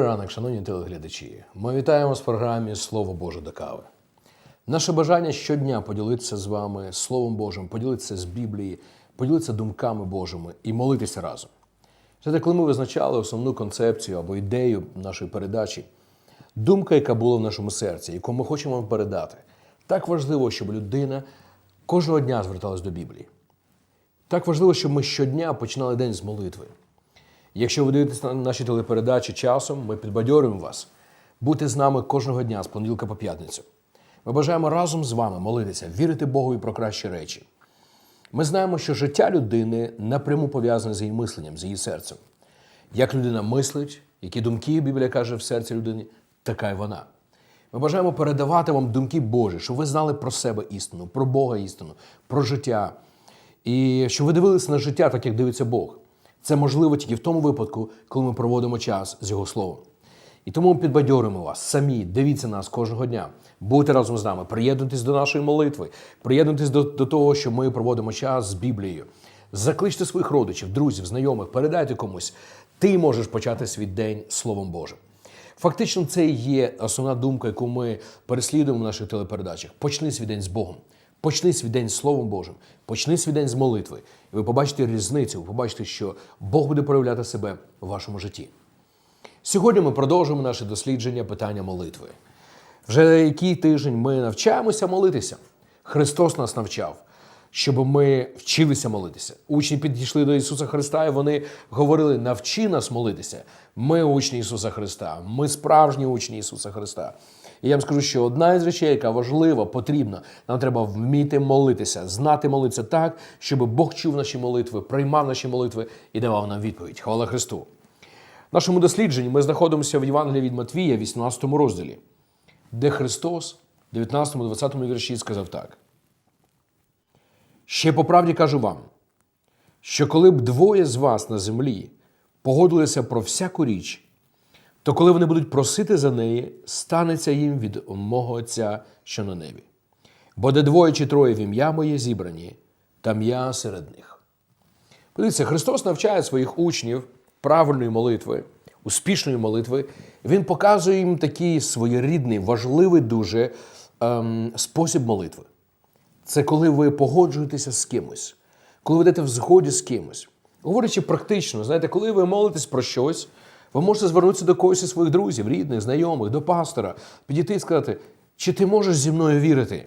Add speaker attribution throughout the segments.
Speaker 1: Добрий ранок, шановні телеглядачі. Ми вітаємо в програмі Слово Боже до кави. Наше бажання щодня поділитися з вами Словом Божим, поділитися з Біблії, поділитися думками Божими і молитися разом. Знаєте, коли ми визначали основну концепцію або ідею нашої передачі, думка, яка була в нашому серці, яку ми хочемо вам передати, так важливо, щоб людина кожного дня зверталась до Біблії. Так важливо, щоб ми щодня починали день з молитви. Якщо ви дивитесь на наші телепередачі часом, ми підбадьорюємо вас бути з нами кожного дня з понеділка по п'ятницю. Ми бажаємо разом з вами молитися, вірити Богові про кращі речі. Ми знаємо, що життя людини напряму пов'язане з її мисленням, з її серцем. Як людина мислить, які думки Біблія каже в серці людини, така й вона. Ми бажаємо передавати вам думки Божі, щоб ви знали про себе істину, про Бога істину, про життя. І щоб ви дивилися на життя, так як дивиться Бог. Це можливо тільки в тому випадку, коли ми проводимо час з Його Словом. І тому ми підбадьоримо вас самі, дивіться нас кожного дня, будьте разом з нами, приєднуйтесь до нашої молитви, приєднуйтесь до, до того, що ми проводимо час з Біблією. Закличте своїх родичів, друзів, знайомих, передайте комусь. Ти можеш почати свій день Словом Божим. Фактично, це і є основна думка, яку ми переслідуємо в наших телепередачах. Почни свій день з Богом. Почни свій день Словом Божим, почни свій день з молитви. І ви побачите різницю, ви побачите, що Бог буде проявляти себе в вашому житті. Сьогодні ми продовжуємо наше дослідження питання молитви. Вже який тиждень ми навчаємося молитися. Христос нас навчав, щоб ми вчилися молитися. Учні підійшли до Ісуса Христа, і вони говорили: навчи нас молитися. Ми учні Ісуса Христа, ми справжні учні Ісуса Христа. І я вам скажу, що одна із речей, яка важлива, потрібна, нам треба вміти молитися, знати молитися так, щоб Бог чув наші молитви, приймав наші молитви і давав нам відповідь. Хвала Христу! В нашому дослідженні ми знаходимося в Євангелії від Матвія, 18 розділі, де Христос, в 19-20 вірші, сказав так. Ще по правді кажу вам, що коли б двоє з вас на землі погодилися про всяку річ, то коли вони будуть просити за неї, станеться їм від мого Отця, що на небі. Бо де двоє чи троє в ім'я моє зібрані, там я серед них. Подивіться, Христос навчає своїх учнів правильної молитви, успішної молитви. Він показує їм такий своєрідний, важливий дуже ем, спосіб молитви. Це коли ви погоджуєтеся з кимось, коли ви йдете в згоді з кимось. Говорячи практично, знаєте, коли ви молитесь про щось, ви можете звернутися до когось із своїх друзів, рідних, знайомих, до пастора, підійти і сказати, чи ти можеш зі мною вірити,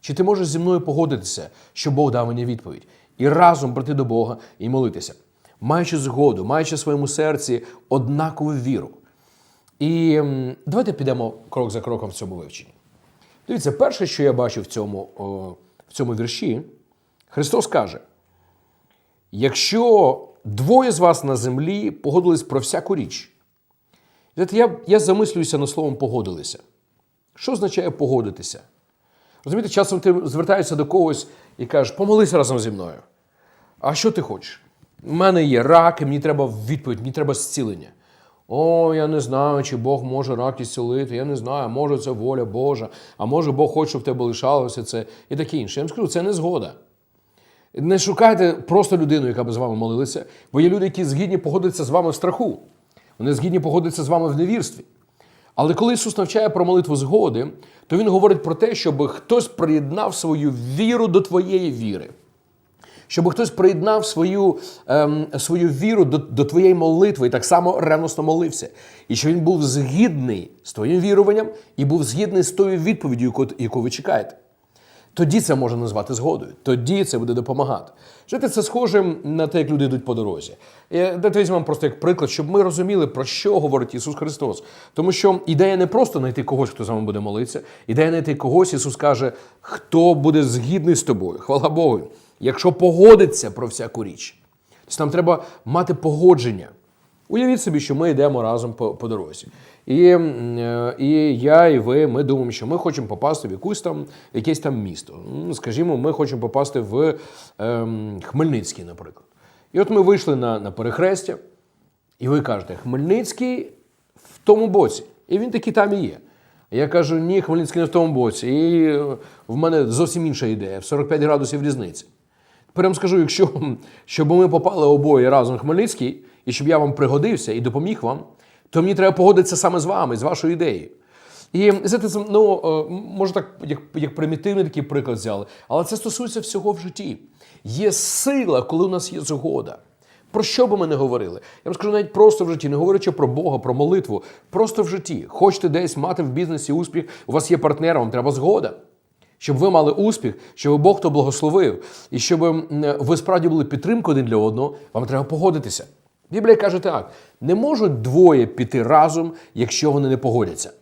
Speaker 1: чи ти можеш зі мною погодитися, що Бог дав мені відповідь, і разом прийти до Бога і молитися, маючи згоду, маючи в своєму серці однакову віру. І давайте підемо крок за кроком в цьому вивченні. Дивіться, перше, що я бачу в цьому, в цьому вірші, Христос каже: якщо двоє з вас на землі погодились про всяку річ, знаєте, я, я замислююся над словом погодилися. Що означає погодитися? Розумієте, часом ти звертаєшся до когось і кажеш, помолися разом зі мною. А що ти хочеш? У мене є рак, і мені треба відповідь, мені треба зцілення. О, я не знаю, чи Бог може рак ісцілити, я не знаю, може це воля Божа, а може Бог хоче, щоб в тебе лишалося це і таке інше. Я вам скажу, це не згода. Не шукайте просто людину, яка би з вами молилася, бо є люди, які згідні погодитися з вами в страху. Вони згідні погодитися з вами в невірстві. Але коли Ісус навчає про молитву згоди, то Він говорить про те, щоб хтось приєднав свою віру до твоєї віри. Щоб хтось приєднав свою ем, свою віру до, до твоєї молитви і так само ревносно молився. І що він був згідний з твоїм віруванням і був згідний з тою відповіддю, яку, яку ви чекаєте. Тоді це можна назвати згодою. Тоді це буде допомагати. Знаєте, це схоже на те, як люди йдуть по дорозі. Дайте візьмемо просто як приклад, щоб ми розуміли, про що говорить Ісус Христос. Тому що ідея не просто знайти когось, хто з вами буде молитися. Ідея знайти когось, Ісус каже, хто буде згідний з тобою. Хвала Богу. Якщо погодиться про всяку річ, то нам треба мати погодження. Уявіть собі, що ми йдемо разом по, по дорозі. І, е, і я, і ви, ми думаємо, що ми хочемо попасти в якусь там, якесь там місто. Ну, Скажімо, ми хочемо попасти в ем, Хмельницький, наприклад. І от ми вийшли на, на перехрестя, і ви кажете, Хмельницький в тому боці. І він таки там і є. Я кажу, ні, Хмельницький не в тому боці. І е, в мене зовсім інша ідея, в 45 градусів різниці. Вам скажу, якщо щоб ми попали обоє разом в Хмельницький, і щоб я вам пригодився і допоміг вам, то мені треба погодитися саме з вами, з вашою ідеєю. І знаєте, ну, е, може так, як, як примітивний такий приклад взяли, але це стосується всього в житті. Є сила, коли у нас є згода. Про що би ми не говорили? Я вам скажу навіть просто в житті, не говорячи про Бога, про молитву, просто в житті. Хочете десь мати в бізнесі успіх, у вас є партнер, вам треба згода. Щоб ви мали успіх, щоб Бог то благословив, і щоб ви справді були підтримкою один для одного, вам треба погодитися. Біблія каже так: не можуть двоє піти разом, якщо вони не погодяться.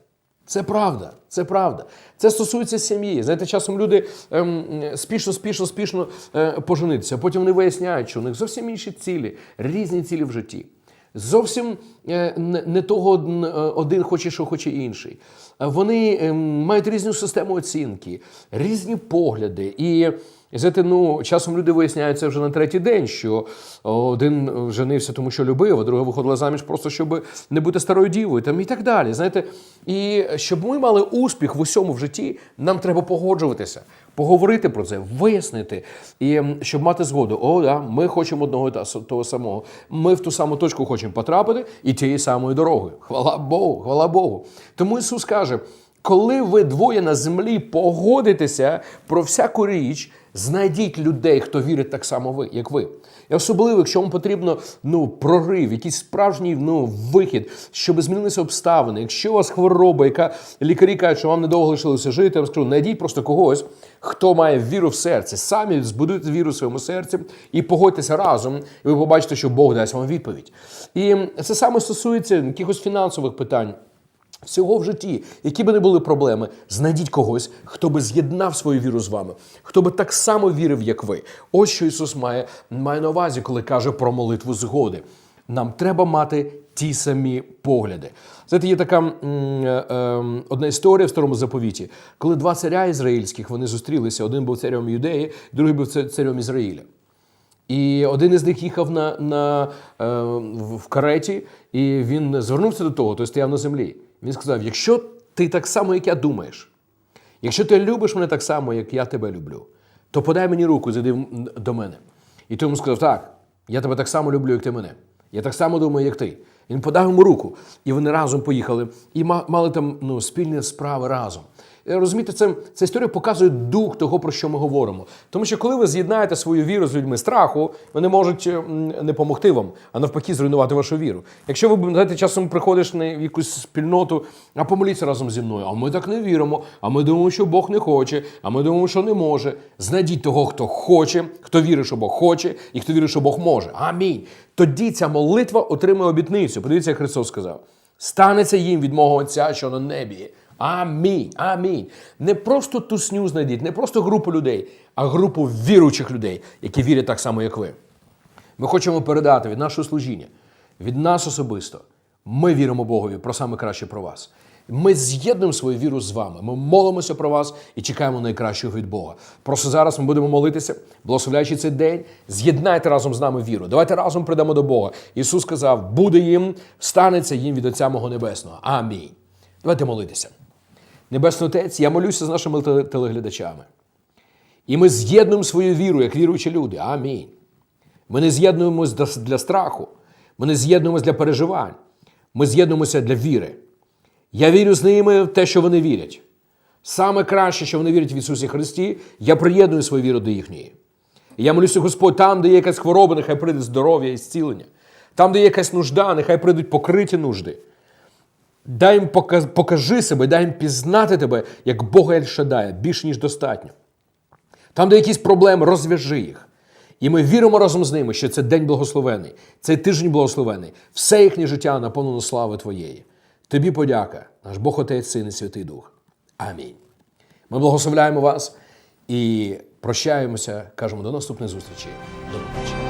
Speaker 1: Це правда, це правда. Це стосується сім'ї. Знаєте, часом люди ем, спішно, спішно, спішно е, поженитися. Потім вони виясняють, що у них зовсім інші цілі, різні цілі в житті. Зовсім е, не того е, один хоче, що хоче інший. Е, Вони мають різну систему оцінки, різні погляди. І знаєте, ну, часом люди виясняють це вже на третій день, що один женився, тому що любив, а друга виходила заміж просто, щоб не бути старою дівою, там і так далі. Знаєте, і щоб ми мали успіх в усьому в житті, нам треба погоджуватися, поговорити про це, вияснити, і щоб мати згоду. О, да, ми хочемо одного та- того самого. Ми в ту саму точку хочемо потрапити і тією самою дорогою. Хвала Богу, хвала Богу. Тому Ісус каже. Коли ви двоє на землі погодитеся про всяку річ, знайдіть людей, хто вірить так само ви, як ви. І особливо, якщо вам потрібно ну, прорив, якийсь справжній ну, вихід, щоб змінилися обставини. Якщо у вас хвороба, яка лікарі кажуть, що вам недовго лишилося жити, я вам скажу, знайдіть просто когось, хто має віру в серці. Самі збудуйте віру в своєму серці і погодьтеся разом, і ви побачите, що Бог дасть вам відповідь. І це саме стосується якихось фінансових питань. Всього в житті, які би не були проблеми, знайдіть когось, хто би з'єднав свою віру з вами, хто би так само вірив, як ви. Ось що Ісус має, має на увазі, коли каже про молитву згоди. Нам треба мати ті самі погляди. Знаєте, є така м, е, е, одна історія в старому заповіті, коли два царя ізраїльських вони зустрілися. Один був царем Юдеї, другий був царем Ізраїля. І один із них їхав на, на, е, в кареті, і він звернувся до того, той стояв на землі. Він сказав: якщо ти так само, як я думаєш, якщо ти любиш мене так само, як я тебе люблю, то подай мені руку, зайди до мене. І той йому сказав: так, я тебе так само люблю, як ти мене. Я так само думаю, як ти. Він подав йому руку, і вони разом поїхали і ма- мали там ну, спільні справи разом. Е, Розумієте, це, ця історія показує дух того, про що ми говоримо. Тому що коли ви з'єднаєте свою віру з людьми страху, вони можуть е, не допомогти вам, а навпаки, зруйнувати вашу віру. Якщо ви знаєте, часом приходиш на якусь спільноту, а помоліться разом зі мною, а ми так не віримо, а ми думаємо, що Бог не хоче, а ми думаємо, що не може. Знайдіть того, хто хоче, хто вірить, що Бог хоче, і хто вірить, що Бог може. Амінь. Тоді ця молитва отримує обітницю. Подивіться, як Христос сказав: станеться їм від мого Отця, що на небі. Амінь. Амінь. Не просто тусню знайдіть, не просто групу людей, а групу віруючих людей, які вірять так само, як ви. Ми хочемо передати від нашого служіння, від нас особисто. Ми віримо Богові про саме краще про вас. Ми з'єднуємо свою віру з вами. Ми молимося про вас і чекаємо найкращого від Бога. Просто зараз ми будемо молитися, благословляючи цей день. З'єднайте разом з нами віру. Давайте разом прийдемо до Бога. Ісус сказав: буде їм, станеться їм від Отця мого Небесного. Амінь. Давайте молитися. Небесний Отець, я молюся з нашими телеглядачами. І ми з'єднуємо свою віру, як віруючі люди. Амінь. Ми не з'єднуємося для- страху, ми не з'єднуємося для переживань, ми з'єднуємося для віри. Я вірю з ними в те, що вони вірять. Саме краще, що вони вірять в Ісусі Христі, я приєдную свою віру до їхньої. Я молюся, Господь, там, де є якась хвороба, нехай прийде здоров'я і зцілення. Там, де є якась нужда, нехай прийдуть покриті нужди. Дай їм покажи себе, дай їм пізнати тебе, як Бога Ельшадая, більше, ніж достатньо. Там, де якісь проблеми, розв'яжи їх. І ми віримо разом з ними, що це день благословений, цей тиждень благословений. Все їхнє життя наповнено слави Твоєї. Тобі подяка, наш Бог Отець, Син і Святий Дух. Амінь. Ми благословляємо вас і прощаємося, кажемо до наступної зустрічі. До побачення.